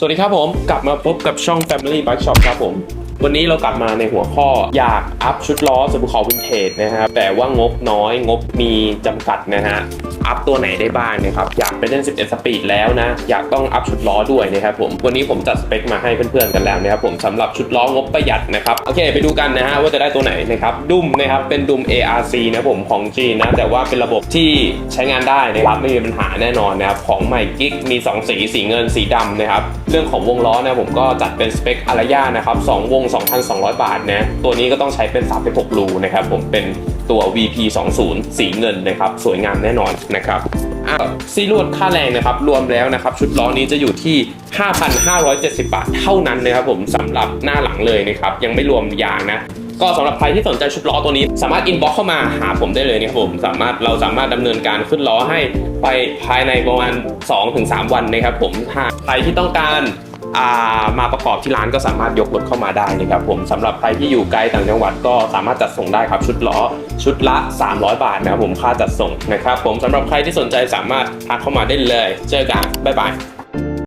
สวัสดีครับผม กลับมาพบกับช่อง Family Bike Shop ครับผม วันนี้เรากลับมาในหัวข้ออยากอัพชุดล้อสุภูเขาวินเทจนะครับแต่ว่างบน้อยงบมีจำกัดนะฮะอัพตัวไหนได้บ้างนะครับอยากไปเล่น 11 สปีดแล้วนะ อยากต้องอัพชุดล้อด้วยนะครับผมวันนี้ผมจัดสเปคมาให้เพื่อนๆกันแล้วนะครับผมสำหรับชุดล้องบประหยัดนะครับโอเคไปดูกันนะฮะว่าจะได้ตัวไหนนะครับดุมนะครับเป็นดุม ARC นะผมของจีนนะแต่ว่าเป็นระบบที่ใช้งานได้นะครับไม่มีปัญหาแน่นอนนะครับของใหม่กิ๊กมี 2 สีสีเงินสีดำนะครับเรื่องของวงล้อนะผมก็จัดเป็นสเปคอารยานะครับ2วง2,200 บาทนะตัวนี้ก็ต้องใช้เป็น36รูนะครับผมเป็นตัว VP 20สีเงินนะครับสวยงามแน่นอนนะครับซีรวดค่าแรงนะครับรวมแล้วนะครับชุดล้อนี้จะอยู่ที่ 5,570 บาทเท่านั้นนะครับผมสำหรับหน้าหลังเลยนะครับยังไม่รวมยางนะก็สำหรับใครที่สนใจชุดล้อตัวนี้ สามารถอินบ็อกเข้ามาหาผมได้เลยนะครับผมสามารถเราสามารถดำเนินการขึ้นล้อให้ไปภายในประมาณ 2-3 วันนะครับผมถ้าใครที่ต้องการ มาประกอบที่ร้านก็สามารถยกรถเข้ามาได้นะครับผมสำหรับใครที่อยู่ไกลต่างจังหวัดก็สามารถจัดส่งได้ครับชุดล้อชุดละ 300 บาทนะครับผมค่าจัดส่งนะครับผมสำหรับใครที่สนใจสามารถทักเข้ามาได้เลย เจอกันบ๊ายบาย